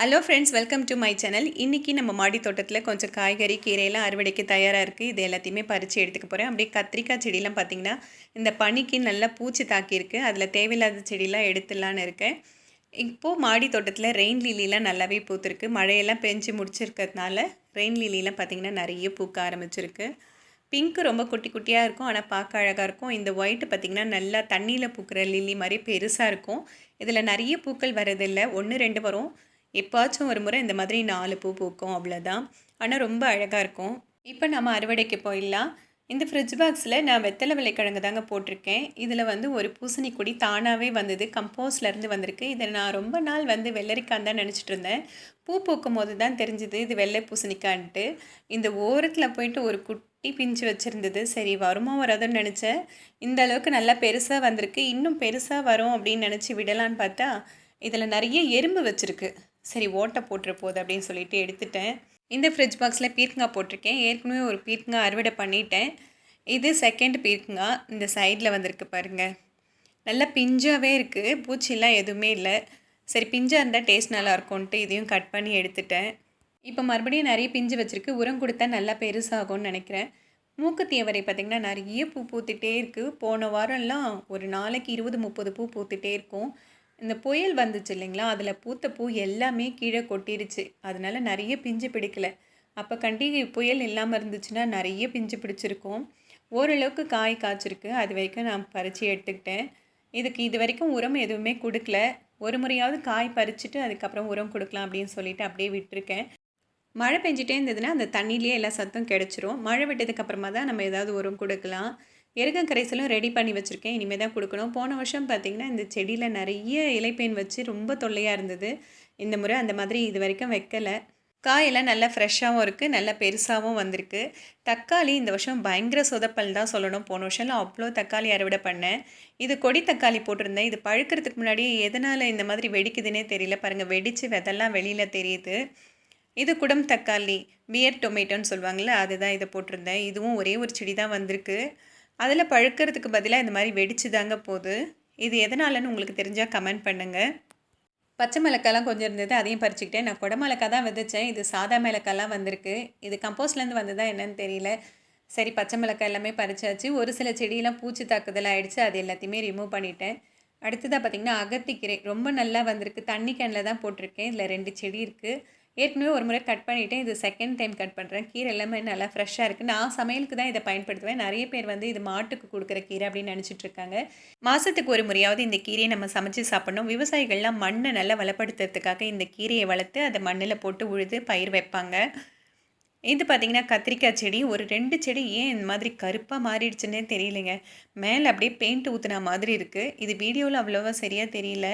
Hello friends welcome to my channel இன்றைக்கி நம்ம மாடி தோட்டத்தில் கொஞ்சம் காய்கறி கீரையெல்லாம் அறுவடைக்கு தயாராக இருக்குது இது எல்லாத்தையுமே பறித்து எடுத்துக்க போகிறேன் அப்படியே கத்திரிக்காய் செடியெலாம் பார்த்திங்கன்னா இந்த பனிக்கு நல்லா பூச்சி தாக்கியிருக்கு. அதில் தேவையில்லாத செடியெலாம் எடுத்துடலான்னு இருக்கேன். இப்போது மாடி தோட்டத்தில் ரெயின் லீலிலாம் நல்லாவே பூத்துருக்கு. மழையெல்லாம் பெஞ்சு முடிச்சிருக்கிறதுனால ரெயின் லீலிலாம் பார்த்திங்கன்னா நிறைய பூக்க ஆரம்பிச்சிருக்கு. பிங்க்கு ரொம்ப குட்டி குட்டியாக இருக்கும் ஆனால் பார்க்க அழகாக இருக்கும். இந்த ஒயிட்டு பார்த்திங்கன்னா நல்லா தண்ணியில் பூக்கிற லில்லி மாதிரி பெருசாக இருக்கும். இதில் நிறைய பூக்கள் வரதில்லை ஒன்று ரெண்டு வரும். எப்பாச்சும் ஒரு முறை இந்த மாதிரி நாலு பூ பூக்கும் அவ்வளோதான். ஆனால் ரொம்ப அழகாக இருக்கும். இப்போ நம்ம அறுவடைக்கு போயிடலாம். இந்த ஃப்ரிட்ஜ் பாக்ஸில் நான் வெத்தலை விலைக்கிழங்கு தாங்க போட்டிருக்கேன். இதில் வந்து ஒரு பூசணி கொடி தானாகவே வந்தது. கம்போஸ்ட்லேருந்து வந்திருக்கு. இதை நான் ரொம்ப நாள் வந்து வெள்ளரிக்கான் தான் நினச்சிட்டு இருந்தேன். பூ பூக்கும் போது தான் தெரிஞ்சுது இது வெள்ளை பூசணிக்கான்ட்டு இந்த ஓரத்தில் போயிட்டு ஒரு குட்டி பிஞ்சு வச்சுருந்தது. சரி வருமா வராதுன்னு நினச்சேன். இந்த அளவுக்கு நல்லா பெருசாக வந்திருக்கு. இன்னும் பெருசாக வரும் அப்படின்னு நினச்சி விடலான்னு பார்த்தா இதில் நிறைய எறும்பு வச்சுருக்கு. சரி ஓட்டை போட்டுற போகுது அப்படின்னு சொல்லிட்டு எடுத்துட்டேன். இந்த ஃப்ரிட்ஜ் பாக்ஸில் பீர்க்கங்காய் போட்டிருக்கேன். ஏற்கனவே ஒரு பீர்க்கங்காய் அறுவடை பண்ணிட்டேன். இது செகண்ட் பீர்க்கங்காய் இந்த சைடில் வந்திருக்கு பாருங்கள் நல்லா பிஞ்சாகவே இருக்குது பூச்சிலாம் எதுவுமே இல்லை. சரி பிஞ்சாக இருந்தால் டேஸ்ட் நல்லா இருக்கும்ன்ட்டு இதையும் கட் பண்ணி எடுத்துட்டேன். இப்போ மறுபடியும் நிறைய பிஞ்சு வச்சுருக்கு. உரம் கொடுத்தா நல்லா பெருசாகும்னு நினைக்கிறேன். மூக்குத்தியவரை பார்த்திங்கன்னா நிறைய பூ பூத்துட்டே இருக்குது போன வாரம்லாம் ஒரு நாளைக்கு இருபது முப்பது பூ பூத்துட்டே இருக்கும். இந்த புயல் வந்துச்சு இல்லைங்களா? அதில் பூத்த பூ எல்லாமே கீழே கொட்டிருச்சு. அதனால நிறைய பிஞ்சு பிடிக்கல. அப்போ கண்டி புயல் இல்லாமல் இருந்துச்சுன்னா நிறைய பிஞ்சு பிடிச்சிருக்கும். ஓரளவுக்கு காய் காய்ச்சிருக்கு. அது வரைக்கும் நான் பறித்து எடுத்துக்கிட்டேன். இதுக்கு இது வரைக்கும் உரம் எதுவுமே கொடுக்கல. ஒரு முறையாவது காய் பறிச்சுட்டு அதுக்கப்புறம் உரம் கொடுக்கலாம் அப்படின்னு சொல்லிட்டு அப்படியே விட்டுருக்கேன். மழை பெஞ்சிட்டே இருந்ததுன்னா அந்த தண்ணியிலே எல்லா சத்தும் கிடச்சிரும். மழை விட்டதுக்கப்புறமா தான் நம்ம ஏதாவது உரம் கொடுக்கலாம். எருகம் கரைசலும் ரெடி பண்ணி வச்சுருக்கேன். இனிமேல் தான் கொடுக்கணும். போன வருஷம் பார்த்திங்கன்னா இந்த செடியில் நிறைய இலைப்பேன் வச்சு ரொம்ப தொல்லையாக இருந்தது. இந்த முறை அந்த மாதிரி இது வரைக்கும் வைக்கலை. காயெல்லாம் நல்லா ஃப்ரெஷ்ஷாகவும் இருக்குது நல்லா பெருசாகவும் வந்திருக்கு. தக்காளி இந்த வருஷம் பயங்கர சொதப்பல் தான் சொல்லணும். போன வருஷம்லாம் அவ்வளோ தக்காளி அறுவடை பண்ணேன். இது கொடி தக்காளி போட்டிருந்தேன். இது பழுக்கிறதுக்கு முன்னாடி எதனால் இந்த மாதிரி வெடிக்குதுன்னே தெரியல. பாருங்கள் வெடித்து விதெல்லாம் வெளியில் தெரியுது. இது குடம் தக்காளி பியர் டொமேட்டோன்னு சொல்லுவாங்கள்ல அதுதான் இதை போட்டிருந்தேன். இதுவும் ஒரே ஒரு செடி தான் வந்திருக்கு. அதில் பழுக்கிறதுக்கு பதிலாக இந்த மாதிரி வெடிச்சு தாங்க போகுது. இது எதனாலன்னு உங்களுக்கு தெரிஞ்சால் கமெண்ட் பண்ணுங்கள் பச்சை மிளக்காலாம் கொஞ்சம் இருந்தது அதையும் பறிச்சுக்கிட்டேன். நான் குட மிளக்காய் தான் விதைச்சேன். இது சாதா மிளக்காலாம் வந்திருக்கு. இது கம்போஸ்ட்லேருந்து வந்ததா என்னன்னு தெரியல. சரி பச்சை மிளக்காய் எல்லாமே பறிச்சாச்சு. ஒரு சில செடியெல்லாம் பூச்சி தாக்குதல் ஆகிடுச்சு அது எல்லாத்தையுமே ரிமூவ் பண்ணிட்டேன். அடுத்ததாக பார்த்திங்கன்னா அகத்திக்கீரை. ரொம்ப நல்லா வந்திருக்கு. தண்ணி கேனில் தான் போட்டிருக்கேன். இதில் ரெண்டு செடி இருக்குது ஏற்கனவே ஒரு முறை கட் பண்ணிவிட்டேன் இது செகண்ட் டைம் கட் பண்ணுறேன் கீரை எல்லாமே நல்லா ஃப்ரெஷ்ஷாக இருக்குது நான் சமையலுக்கு தான் இதை பயன்படுத்துவேன். நிறைய பேர் வந்து இது மாட்டுக்கு கொடுக்குற கீரை அப்படின்னு நினச்சிட்டு இருக்காங்க. மாதத்துக்கு ஒரு முறையாவது இந்த கீரையை நம்ம சமைச்சு சாப்பிடணும். விவசாயிகள்லாம் மண்ணை நல்லா வளப்படுத்துறதுக்காக இந்த கீரையை வளர்த்து அதை மண்ணில் போட்டு உழுது பயிர் வைப்பாங்க. இது பார்த்திங்கன்னா கத்திரிக்காய் செடி. ஒரு ரெண்டு செடி ஏன் இந்த மாதிரி கருப்பாக மாறிடுச்சுன்னே தெரியலைங்க. மேலே அப்படியே பெயிண்ட் ஊற்றுன மாதிரி இருக்குது இது வீடியோவில் அவ்வளோவா சரியாக தெரியல.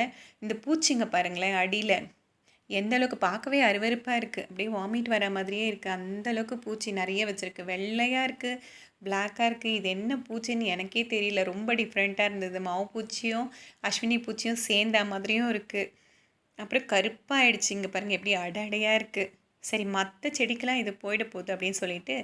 இந்த பூச்சிங்க பாருங்களேன் அடியில். எந்த அளவுக்கு பார்க்கவே அருவருப்பாக இருக்குது அப்படியே வாமிட் வர மாதிரியே இருக்குது அந்த அளவுக்கு பூச்சி நிறைய வச்சுருக்கு. வெள்ளையாக இருக்குது பிளாக்காக இருக்குது இது என்ன பூச்சின்னு எனக்கே தெரியல. ரொம்ப டிஃப்ரெண்ட்டாக இருந்தது. மாவு பூச்சியும் அஸ்வினி பூச்சியும் சேர்ந்த மாதிரியும் இருக்குது அப்புறம் கருப்பாகிடுச்சு இங்கே பாருங்கள் எப்படி அடடையாக இருக்குது சரி மற்ற செடிக்கெலாம் இது போயிட போகுது அப்படின்னு சொல்லிட்டு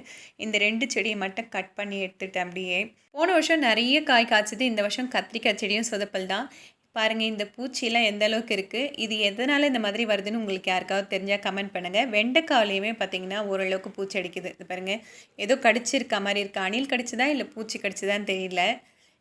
இந்த ரெண்டு செடியை மட்டும் கட் பண்ணி எடுத்துட்டேன் அப்படியே. போன வருஷம் நிறைய காய் காய்ச்சது. இந்த வருஷம் கத்திரிக்காய் செடியும் சொதப்பல் தான். பாருங்கள் இந்த பூச்சியெலாம் எந்த அளவுக்கு இருக்குது இது எதனால் இந்த மாதிரி வருதுன்னு உங்களுக்கு யாருக்காவது தெரிஞ்சால் கமெண்ட் பண்ணுங்கள் வெண்டைக்காவிலையுமே பார்த்தீங்கன்னா ஓரளவுக்கு பூச்சி அடிக்குது. இது பாருங்கள் ஏதோ கடிச்சிருக்க மாதிரி இருக்குது அணில் கடிச்சதா இல்லை பூச்சி கடிச்சதான்னு தெரியல.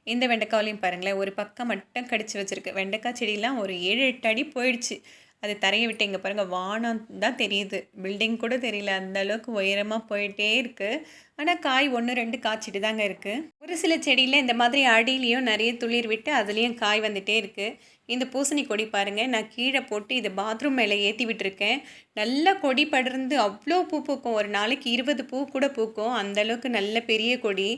இந்த வெண்டைக்காவிலையும் பாருங்களேன் ஒரு பக்கம் மட்டும் கடிச்சு வச்சுருக்கு. வெண்டைக்காய் செடியெலாம் ஒரு ஏழு எட்டு அடி போயிடுச்சு. அது தரையை விட்டு இங்கே பாருங்கள் வானம் தான் தெரியுது. பில்டிங் கூட தெரியல. அந்த அளவுக்கு உயரமாக போயிட்டே இருக்குது ஆனால் காய் ஒன்று ரெண்டு காய்ச்சிட்டு தாங்க இருக்குது ஒரு சில செடியில் இந்த மாதிரி அடியிலையும் நிறைய துளிர் விட்டு அதுலேயும் காய் வந்துகிட்டே இருக்குது இந்த பூசணி கொடி பாருங்கள் நான் கீழே போட்டு இதை பாத்ரூம் மேலே ஏற்றி விட்டுருக்கேன். நல்லா கொடி படர்ந்து அவ்வளோ பூ பூக்கும். ஒரு நாளைக்கு இருபது பூ கூட பூக்கும். அந்தளவுக்கு நல்ல பெரிய கொடி.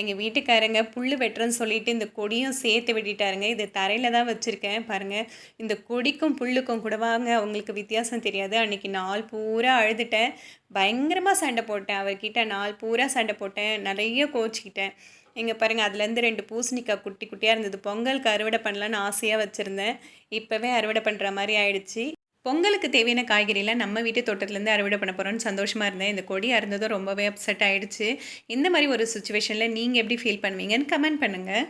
எங்கள் வீட்டுக்காரங்க புல் வெட்டுறேன்னு சொல்லிட்டு இந்த கொடியும் சேர்த்து விட்டுட்டாருங்க. இது தரையில் தான் வச்சுருக்கேன். பாருங்கள் இந்த கொடிக்கும் புல்லுக்கும் கூட வாங்க அவங்களுக்கு வித்தியாசம் தெரியாது. அன்றைக்கி நாள் பூரா அழுதுட்டேன். பயங்கரமாக சண்டை போட்டேன். அவர்கிட்ட நாள் பூரா சண்டை போட்டேன் நிறைய கோச்சிக்கிட்டேன். இங்கே பாருங்கள் அதுலேருந்து ரெண்டு பூசணிக்காய் குட்டி குட்டியாக இருந்தது. பொங்கலுக்கு அறுவடை பண்ணலான்னு ஆசையாக வச்சுருந்தேன். இப்போவே அறுவடை பண்ணுற மாதிரி ஆயிடுச்சு. பொங்கலுக்கு தேவையான காய்கறிலாம் நம்ம வீட்டு தோட்டத்துலேருந்து அறுவடை பண்ண போகிறோன்னு சந்தோஷமாக இருந்தேன். இந்த கொடி அறுந்ததும் ரொம்பவே அப்செட் ஆகிடுச்சு இந்த மாதிரி ஒரு சுச்சுவேஷனில் நீங்கள் எப்படி ஃபீல் பண்ணுவீங்கன்னு கமெண்ட் பண்ணுங்கள்